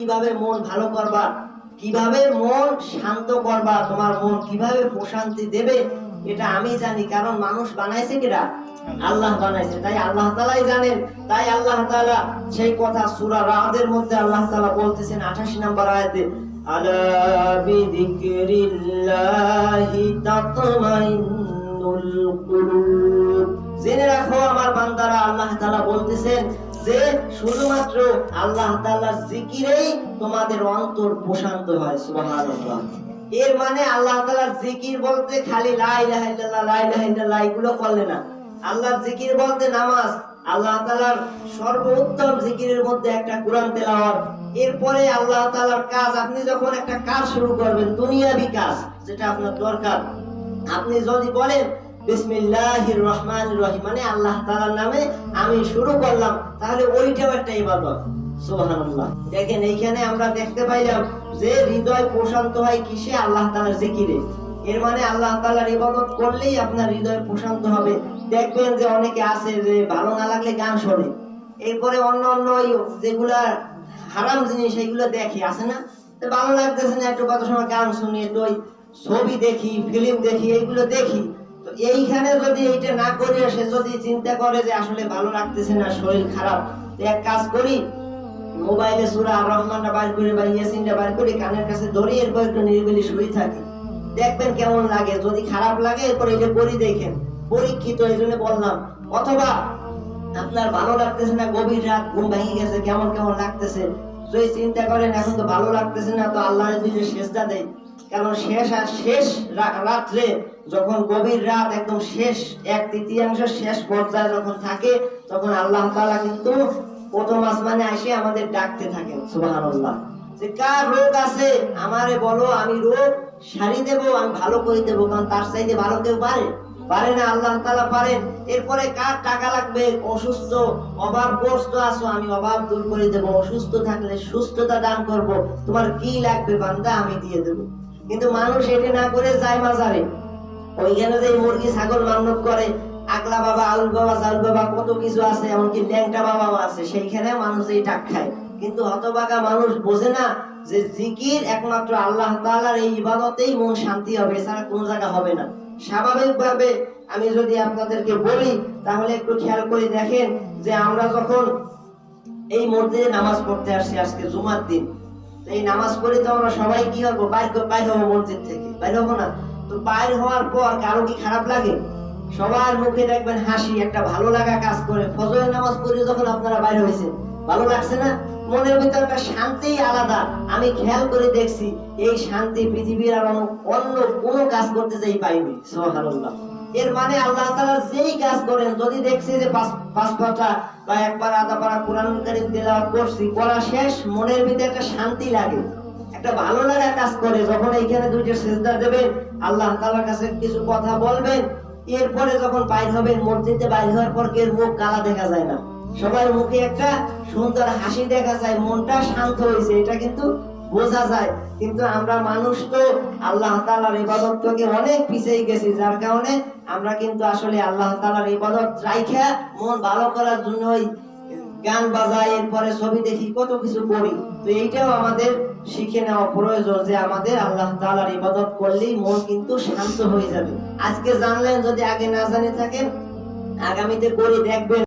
কীভাবে মন ভালো করবা? কীভাবে মন শান্ত করবা? তোমার মন কীভাবে প্রশান্তি দেবে? এটা আমি জানি, কারণ মানুষ বানাইছে কিরা আল্লাহ বানাইছে। তাই আল্লাহ তালাই জানেন। তাই আল্লাহ তাআলা সেই কথা সূরা রাদের মধ্যে আল্লাহ তাআলা বলতেছেন 28 নম্বর আয়াতে জেনে রাখো, আমার বান্দারা আল্লাহ তাআলা বলতেছেন যে শুধুমাত্র আল্লাহ তাআলার জিকিরেই তোমাদের অন্তর প্রশান্ত হয়, সুবহানাল্লাহ। এর মানে আল্লাহ তাআলার জিকির বলতে খালি লা ইলাহা ইল্লাল্লাহ, লা ইলাহা ইল্লাল্লাহ এগুলো করলে না। আল্লাহর জিকির বলতে নামাজ, আল্লাহ তাআলার সর্বোত্তম জিকিরের মধ্যে একটা কোরআন তেলাওয়াত। এরপরে আল্লাহ তাআলার কাজ, আপনি যখন একটা কাজ শুরু করবেন, দুনিয়াবি কাজ, যেটা আপনার দরকার। আপনি যদি বলেন বিসমিল্লাহির রহিম। মানে আল্লাহ তাআলার নামে আমি শুরু করলাম। তাহলে ওইটাও একটা ইবাদত। সুবহানাল্লাহ। দেখেন এইখানে আমরা দেখতে পাইলাম যে হৃদয় প্রশান্ত হয় কিসে? আল্লাহ তাআলার জিকিরে। এর মানে আল্লাহ তাআলার ইবাদত করলেই আপনার হৃদয় প্রশান্ত হবে। দেখবেন যে অনেকে আছে যে ভালো না লাগলে গান শোনে। এরপরে অন্য অন্য যেগুলা হারাম জিনিস এইগুলো দেখে, আছে না? ভালো লাগতেছে না, একটু কত সময় গান শুনি, একটু ওই ছবি দেখি ফিল্ম দেখি, এইগুলো দেখি। এইখানে যদি এইটা না করে সে যদি চিন্তা করে যে আসলে ভালো লাগতেছে না, শরীর খারাপ এক কাজ করি, মোবাইলে সুরা আর রহমানটা বার করে বা ইয়াসিনটা বার করে কানের কাছে ধরি, এরপর একটু নিরিবিলি শুয়ে থাকি। দেখবেন কেমন লাগে, যদি খারাপ লাগে, এরপর এটা করি দেখেন, পরীক্ষিত, এই জন্য বললাম। অথবা আপনার ভালো লাগতেছে না, গভীর রাত, ঘুম ভেঙে গেছে, কেমন কেমন লাগতেছে, যদি চিন্তা করেন, এখন তো ভালো লাগতেছে না, তো আল্লাহর দিকে শেষটা দেয় কারণ শেষ আর শেষ রাত্রে যখন গভীর রাত একদম শেষ, এক তৃতীয়াংশ শেষ পর্যায়ে যখন থাকে, তখন আল্লাহ তাআলা কিন্তু প্রথম আসমানে এসে আমাদের ডাকতে থাকেন, সুবহানাল্লাহ। যে, কার রোগ আছে? আমারে বলো, আমি রোগ সারি দেব, আমি ভালো করে দেবো, কারণ তার চাইতে ভালো কেউ পারে? পারে না, আল্লাহ তাআলা পারেন। এরপরে কার টাকা লাগবে? অসুস্থ, অভাবগ্রস্ত আছো, আমি অভাব দূর করে দেবো। অসুস্থ থাকলে সুস্থতা দান করব। তোমার কি লাগবে বান্দা? আমি দিয়ে দেব। কিন্তু মানুষ এটা না করে যায় মাজারে। ওইখানে যে মুরগি, ছাগল মান্যত করে, আকলা বাবা আউল বাবা জাউল বাবা, কত কিছু আছে, এমনকি ল্যাংটা বাবাও আছে সেইখানে মানুষ এই টাক খায়। কিন্তু হতবাগা মানুষ বোঝে না যে জিকির একমাত্র আল্লাহ তাআলার এই ইবাদতেই মন শান্তি হবে, এছাড়া কোনো জায়গা হবে না। স্বাভাবিকভাবে আমি যদি আপনাদেরকে বলি, তাহলে একটু খেয়াল করে দেখেন যে আমরা যখন এই মসজিদে নামাজ পড়তে আসছি আজকে জুমার দিন এই নামাজ পড়ে তো আমরা সবাই কি হব বাইর হব মসজিদ থেকে। বাইর হব না। তো বাইর হওয়ার পর কারও কি খারাপ লাগে? সবার মুখে দেখবেন হাসি, একটা ভালো লাগা কাজ করে। ফজরের নামাজ পড়ে যখন আপনারা বাইর হয়েছে ভালো লাগছে না? মনের ভিতর একটা শান্তি আলাদা। আমি খেয়াল করে দেখছি, এই শান্তি পৃথিবীর আর অন্য- কোনো কাজ করতে যাই পাইনি। সুবহানাল্লাহ। এর মানে আল্লাহ তাআলা যেই কাজ করেন, যদি দেখছি যে পাঁচ পাঁচ পাতা বা একবার আধা পারা কোরআন কারীম তেলাওয়াত করছি, করা শেষ, মনের ভিতরে একটা শান্তি লাগে। একটা ভালো লাগা কাজ করে, যখন এইখানে দুইটা সেজদা দেবেন, আল্লাহ তাআলার কাছে কিছু কথা বলবেন, এরপরে যখন বাইর হবেন, মসজিদে বাইর হওয়ার পর কেউ মুখ কালা দেখা যায় না। সবার মুখে একটা সুন্দর হাসি দেখা যায়, মনটা শান্ত হয়েছে এটা কিন্তু বোঝা যায়। কিন্তু আমরা মানুষ তো আল্লাহ তাআলার ইবাদত থেকে অনেক পিছিয়ে গেছি, যার কারণে আমরা কিন্তু আসলে আল্লাহ তাআলার ইবাদত রাইখা মন ভালো করার জন্য ওই গান বাজাই, এরপরে ছবি দেখি, কত কিছু করি। তো এইটাও আমাদের শিখে নেওয়া প্রয়োজন যে আমাদের আল্লাহ তাআলার ইবাদত করলেই মন কিন্তু শান্ত হয়ে যাবে। আজকে জানলেন, যদি আগে না জানে থাকেন, আগামীতে করে দেখবেন।